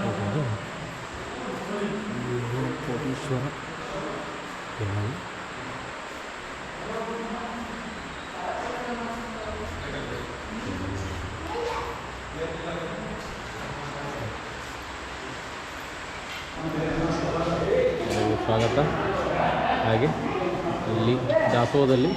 ನೋಡ್ಬೋದು ಇದು ಕೋಟೀಶ್ವರ ಬೆಳಗಾವಿ ಎಲ್ಲರಿಗೂ ಸ್ವಾಗತ ಹಾಗೆ ಇಲ್ಲಿ ದಾಸೋಹದಲ್ಲಿ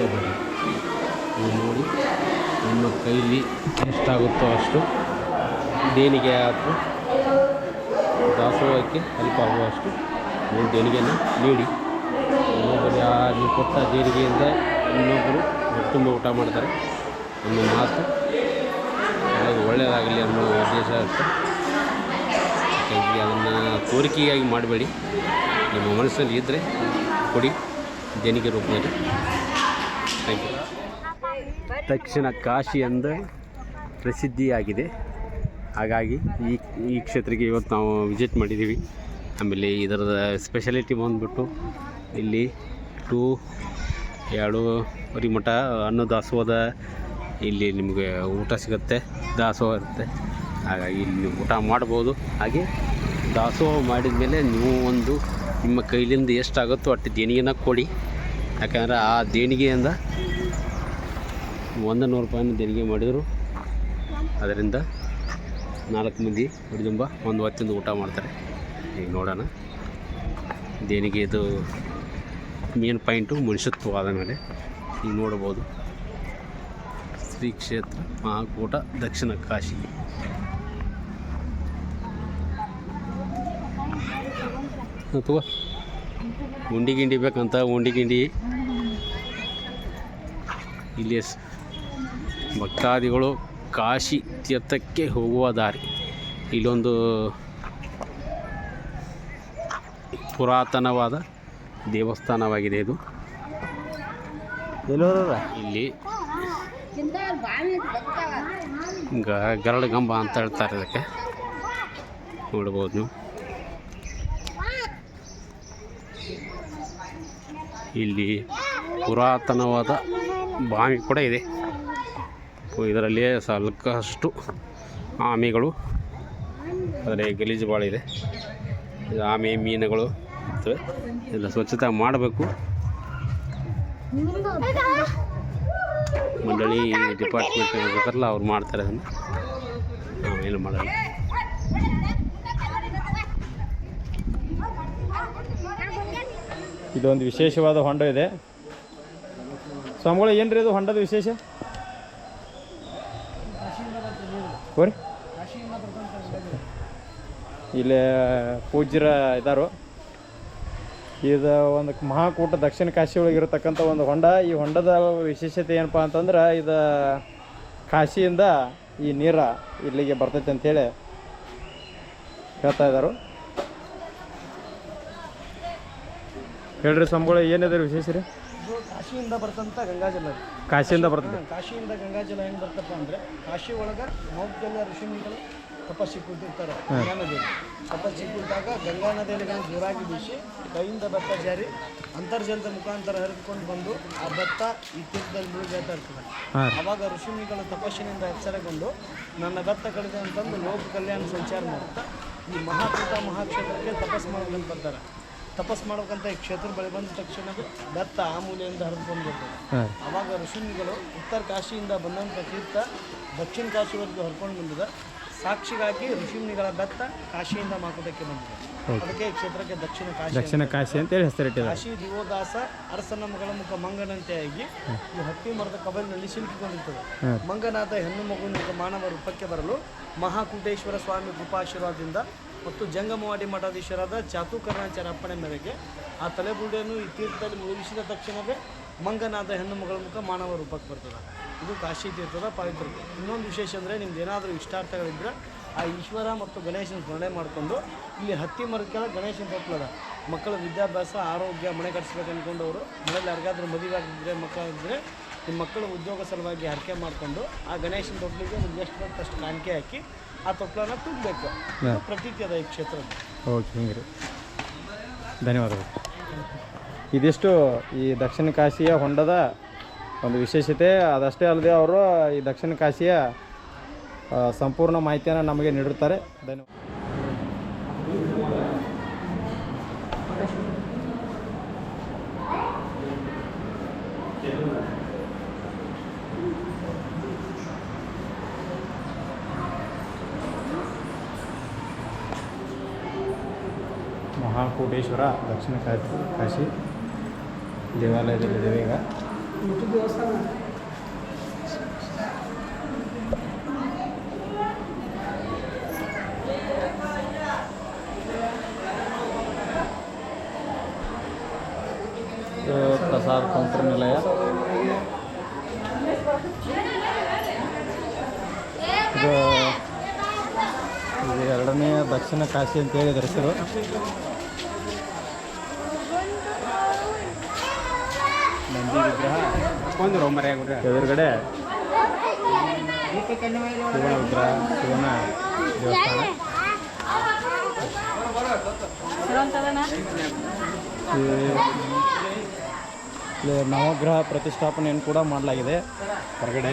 ಮತ್ತೆ ನೀವು ನೋಡಿ, ನಿಮ್ಮ ಕೈಲಿ ಎಷ್ಟಾಗುತ್ತೋ ಅಷ್ಟು ದೇಣಿಗೆ ಅಥವಾ ದಾಸೋಹಕ್ಕೆ ಹೆಲ್ಪ್ ಆಗುವಷ್ಟು ನೀವು ದೇಣಿಗೆಯನ್ನು ನೀಡಿ. ಇನ್ನೊಬ್ಬರು ಯಾರು, ನೀವು ಕೊಟ್ಟ ದೇಣಿಗೆಯಿಂದ ಇನ್ನೊಬ್ಬರು ತುಂಬ ಊಟ ಮಾಡ್ತಾರೆ. ಒಂದು ಮಾತು ಅದು ಒಳ್ಳೆಯದಾಗಲಿ ಅನ್ನೋ ಉದ್ದೇಶ ಇರುತ್ತೆ. ಹಾಗಾಗಿ ಅದನ್ನು ತೋರಿಕೆಯಾಗಿ ಮಾಡಬೇಡಿ. ನಿಮ್ಮ ಮನಸ್ಸಲ್ಲಿ ಇದ್ದರೆ ಕೊಡಿ, ದೇಣಿಗೆ ರೂಪದಲ್ಲಿ. ಥ್ಯಾಂಕ್ ದಕ್ಷಿಣ ಕಾಶಿ ಅಂದ ಪ್ರಸಿದ್ಧಿಯಾಗಿದೆ. ಹಾಗಾಗಿ ಈ ಈ ಕ್ಷೇತ್ರಕ್ಕೆ ಇವತ್ತು ನಾವು ವಿಸಿಟ್ ಮಾಡಿದ್ದೀವಿ. ಆಮೇಲೆ ಇದರದ ಸ್ಪೆಷಾಲಿಟಿ ಬಂದುಬಿಟ್ಟು ಇಲ್ಲಿ ಟೂ ಎರಡೂವರೆ ಮಠ ಅನ್ನ ದಾಸೋಹದ ಇಲ್ಲಿ ನಿಮಗೆ ಊಟ ಸಿಗುತ್ತೆ, ದಾಸೋಹ ಇರುತ್ತೆ. ಹಾಗಾಗಿ ಇಲ್ಲಿ ನೀವು ಊಟ ಮಾಡ್ಬೋದು. ಹಾಗೆ ದಾಸೋಹ ಮಾಡಿದ ಮೇಲೆ ನೀವು ಒಂದು ನಿಮ್ಮ ಕೈಲಿಂದ ಎಷ್ಟಾಗುತ್ತೋ ಅಷ್ಟು ದೇಣಿಗೆನ ಕೊಡಿ. ಯಾಕಂದರೆ ಆ ದೇಣಿಗೆಯಿಂದ ಒಂದು ನೂರು ರೂಪಾಯಿನ ದೇಣಿಗೆ ಮಾಡಿದರು. ಅದರಿಂದ ನಾಲ್ಕು ಮಂದಿ ಹುಡಿದುಂಬ ಒಂದು ಹೊತ್ತಿಂದ ಊಟ ಮಾಡ್ತಾರೆ. ಈಗ ನೋಡೋಣ. ದೇಣಿಗೆ ಇದು ಮೇನ್ ಪಾಯಿಂಟು ಮನುಷ್ಯತ್ವವಾದ ಮೇಲೆ ಈಗ ನೋಡ್ಬೋದು ಶ್ರೀ ಕ್ಷೇತ್ರ ಮಹಾಕೂಟ ದಕ್ಷಿಣ ಕಾಶಿ. ತಗೋ. ಉಂಡಿ ಗಿಂಡಿ ಬೇಕಂತ ಉಂಡಿ ಗಿಂಡಿ. ಇಲ್ಲಿ ಸ್- ಭಕ್ತಾದಿಗಳು ಕಾಶಿ ತೀರ್ಥಕ್ಕೆ ಹೋಗುವ ದಾರಿ. ಇಲ್ಲೊಂದು ಪುರಾತನವಾದ ದೇವಸ್ಥಾನವಾಗಿದೆ ಇದು. ಇಲ್ಲಿ ಗ ಗರಡ ಗಂಬ ಅಂತ ಹೇಳ್ತಾರೆ ಇದಕ್ಕೆ. ನೋಡ್ಬೋದು ನೀವು. ಇಲ್ಲಿ ಪುರಾತನವಾದ ಬಾವಿ ಕೂಡ ಇದೆ. ಇದರಲ್ಲಿಯೇ ಸಾಕಷ್ಟು ಆಮೆಗಳು ಆದರೆ ಗಲೀಜು ಭಾಳ ಇದೆ. ಇದು ಆಮೆ, ಮೀನುಗಳು ಇರ್ತವೆ. ಇದೆಲ್ಲ ಸ್ವಚ್ಛತೆ ಮಾಡಬೇಕು. ಮಂಡಳಿ ಡಿಪಾರ್ಟ್ಮೆಂಟ್ ಇರ್ತಾರಲ್ಲ ಅವ್ರು ಮಾಡ್ತಾರೆ ಅದನ್ನು. ನಾವೇನು ಮಾಡಲ್ಲ. ಇದೊಂದು ವಿಶೇಷವಾದ ಹೊಂಡ ಇದೆ. ಸ್ವಾಮಿಗಳು, ಏನ್ರಿ ಇದು ಹೊಂಡದ ವಿಶೇಷ? ಇಲ್ಲಿ ಪೂಜ್ಯರ ಇದ್ದಾರು ಇದು ಒಂದು ಮಹಾಕೂಟ ದಕ್ಷಿಣ ಕಾಶಿ ಒಳಗೆ ಇರತಕ್ಕಂಥ ಒಂದು ಹೊಂಡ. ಈ ಹೊಂಡದ ವಿಶೇಷತೆ ಏನಪ್ಪ ಅಂತಂದ್ರೆ, ಇದು ಕಾಶಿಯಿಂದ ಈ ನೀರ ಇಲ್ಲಿಗೆ ಬರ್ತೈತೆ ಅಂತೇಳಿ ಹೇಳ್ತಾ ಇದ್ದಾರೆ ಹೇಳ್ರಿ ಸಂಬಳ ಏನಿದೆ ವಿಶೇಷ ರೀ? ಇದು ಕಾಶಿಯಿಂದ ಬರ್ತಂಥ ಗಂಗಾಜಲ. ಕಾಶಿಯಿಂದ ಬರ್ತದೆ. ಹಾ, ಕಾಶಿಯಿಂದ ಗಂಗಾಜಲ ಹೆಂಗೆ ಬರ್ತಪ್ಪ ಅಂದರೆ ಕಾಶಿ ಒಳಗೆ ಮೌದ್ಗಲ್ಯ ಋಷಿಮುನಿಗಳು ತಪಸ್ಸಿ ಕೂತಿರ್ತಾರೆ ಗಂಗಾ ನದಿಯಲ್ಲಿ. ತಪಸ್ಸಿ ಕೂತಾಗ ಗಂಗಾ ನದಿಯಲ್ಲಿ ಜೋರಾಗಿ ಬೀಸಿ ಕೈಯಿಂದ ಭತ್ತ ಜಾರಿ ಅಂತರ್ಜಲದ ಮುಖಾಂತರ ಹರಿದುಕೊಂಡು ಬಂದು ಆ ಭತ್ತ ಈ ತೀರ್ಥದಲ್ಲಿ ಬೀಳ್ತಾ ಇರ್ತದೆ. ಅವಾಗ ಆವಾಗ ಋಷಿಮುನಿಗಳು ತಪಸ್ಸಿನಿಂದ ಎಚ್ಚರಗೊಂಡು ನನ್ನ ಭತ್ತ ಕಳೆದ ಅಂತಂದು ಲೋಕ ಕಲ್ಯಾಣ ಸಂಚಾರ ಮಾಡುತ್ತಾ ಈ ಮಹಾಕೂಟ ಮಹಾಕ್ಷೇತ್ರಕ್ಕೆ ತಪಸ್ ಮಾಡೋದಕ್ಕೆ ಬರ್ತಾರೆ. ತಪಸ್ ಮಾಡ್ಬೇಕಂತ ಈ ಕ್ಷೇತ್ರ ಬಳಿ ಬಂದ ತಕ್ಷಣ ದತ್ತ ಆ ಮೂಲೆಯಿಂದ ಹರಿದು ಆವಾಗ ಋಷಿಮುನಿಗಳು ಉತ್ತರ ಕಾಶಿಯಿಂದ ಬಂದಂಥ ತೀರ್ಥ ದಕ್ಷಿಣ ಕಾಶಿವರೆಗೂ ಹರ್ಕೊಂಡು ಬಂದಿದೆ. ಸಾಕ್ಷಿಗಾಗಿ ಋಷಿಮುನಿಗಳ ದತ್ತ ಕಾಶಿಯಿಂದ ಮಾಕುಟಕ್ಕೆ ಬಂದಿದೆ. ಅದಕ್ಕೆ ಈ ಕ್ಷೇತ್ರಕ್ಕೆ ದಕ್ಷಿಣ ಕಾಶಿ ದಕ್ಷಿಣ ಕಾಶಿ ಅಂತೇಳಿ ಹೆಸರಿಟ್ಟಿದೆ ಕಾಶಿ ದಿವೋದಾಸ ಅರಸನ ಮಗಳ ಮುಖ ಮಂಗನಂತೆಯಾಗಿ ಈ ಹತ್ತಿ ಮರದ ಕಬಲಿನಲ್ಲಿ ಸಿಲುಕಿಕೊಂಡಿರ್ತದೆ. ಮಂಗನಾದ ಹೆಣ್ಣು ಮಗುವಿನ ಮಾನವ ರೂಪಕ್ಕೆ ಬರಲು ಮಹಾಕುಟೇಶ್ವರ ಸ್ವಾಮಿ ಕೃಪಾಶೀರ್ವಾದದಿಂದ ಮತ್ತು ಜಂಗಮವಾಡಿ ಮಠಾಧೀಶರಾದ ಅಪ್ಪಣೆ ಮೇರೆಗೆ ಆ ತಲೆಬುರುಡೆಯನ್ನು ಈ ತೀರ್ಥದಲ್ಲಿ ಮುಳುಗಿಸಿದ ತಕ್ಷಣವೇ ಮಂಗನಾದ ಹೆಣ್ಣು ಮಗಳ ಮುಖ ಮಾನವ ರೂಪಕ್ಕೆ ಬರ್ತದೆ. ಇದು ಕಾಶಿ ತೀರ್ಥದ ಪಾವಿತ್ರತೆ ಇನ್ನೊಂದು ವಿಶೇಷ ಅಂದರೆ ನಿಮ್ದು ಏನಾದರೂ ಇಷ್ಟಾರ್ಥಗಳಿದ್ದರೆ ಆ ಈಶ್ವರ ಮತ್ತು ಗಣೇಶನ ಸ್ಮರಣೆ ಮಾಡಿಕೊಂಡು ಇಲ್ಲಿ ಹತ್ತಿ ಮರಕ್ಕೆಲ್ಲ ಗಣೇಶನ ತೊಟ್ಲದ ಮಕ್ಕಳ ವಿದ್ಯಾಭ್ಯಾಸ, ಆರೋಗ್ಯ, ಮನೆ ಕಟ್ಟಿಸ್ಬೇಕು ಅಂದ್ಕೊಂಡವರು ಮನೇಲಿ ಯಾರಿಗಾದ್ರೂ ಮದುವೆ ಆಗಿದ್ದರೆ ಮಕ್ಕಳಿದ್ರೆ ನಿಮ್ಮ ಮಕ್ಕಳು ಉದ್ಯೋಗ ಸಲುವಾಗಿ ಹರಕೆ ಮಾಡಿಕೊಂಡು ಆ ಗಣೇಶನ ತೊಟ್ಲಿಗೆ ನಿಮ್ಗೆ ಎಷ್ಟು ಬಂತು ಅಷ್ಟು ಕಾಣಿಕೆ ಹಾಕಿ ಆ ತೊಟ್ಲನ್ನ ತುಂಬಬೇಕು ಇದು ಪ್ರತೀತಿ ಅದ ಈ ಕ್ಷೇತ್ರದ ಓಕೆ ಹಿಂಗೆ. ರೀ ಧನ್ಯವಾದಗಳು. ಇದಿಷ್ಟು ಈ ದಕ್ಷಿಣ ಕಾಶಿಯ ಹೊಂಡದ ಒಂದು ವಿಶೇಷತೆ. ಅದಷ್ಟೇ ಅಲ್ಲದೆ ಅವರು ಈ ದಕ್ಷಿಣ ಕಾಶಿಯ ಆ, ಸಂಪೂರ್ಣ ಮಾಹಿತಿಯನ್ನು ನಮಗೆ ನೀಡಿರ್ತಾರೆ ಧನ್ಯವಾದ. ಮಹಾಕೂಟೇಶ್ವರ ದಕ್ಷಿಣ ಕಾಶಿ ಕಾಶಿ ದೇವಾಲಯದಲ್ಲಿದ್ದೇವೆ ಈಗ. ಪ್ರಸಾದ ಕೌಂಟರ್ ನಿಲಯ. ಇದು ಇದು ಎರಡನೇ ದಕ್ಷಿಣ ಕಾಶಿ ಅಂತೇಳಿ ಇದರ ಹೆಸರು. ನಂದಿ ವಿಗ್ರಹ. ಒಂದು ರೋಮರೆ ಎದುರುಗಡೆ ಶಿವನ ವಿಗ್ರಹ ಶಿವನ ದೇವಸ್ಥಾನ. ನವಗ್ರಹ ಪ್ರತಿಷ್ಠಾಪನೆಯನ್ನು ಕೂಡ ಮಾಡಲಾಗಿದೆ ಹೊರಗಡೆ.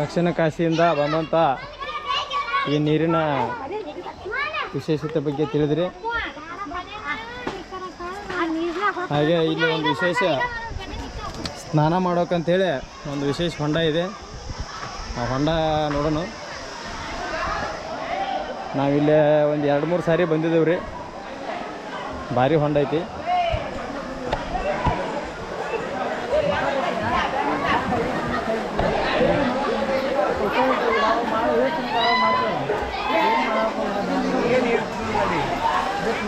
ದಕ್ಷಿಣ ಕಾಶಿಯಿಂದ ಬಂದಂಥ ಈ ನೀರಿನ ವಿಶೇಷತೆ ಬಗ್ಗೆ ತಿಳಿದ್ರಿ. ಹಾಗೆ ಇಲ್ಲಿ ಒಂದು ವಿಶೇಷ ಸ್ನಾನ ಮಾಡೋಕಂತೇಳಿ ಒಂದು ವಿಶೇಷ ಹೊಂಡ ಇದೆ. ಆ ಹೊಂಡ ನೋಡೋಣ. ನಾವಿಲ್ಲೇ ಒಂದು ಎರಡು ಮೂರು ಸಾರಿ ಬಂದಿದ್ದೇವೆ ರೀ ಭಾರಿ ಹೊಂಡ ಐತಿ.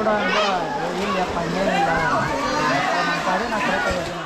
కూడా ఏం చెప్పండి నాకు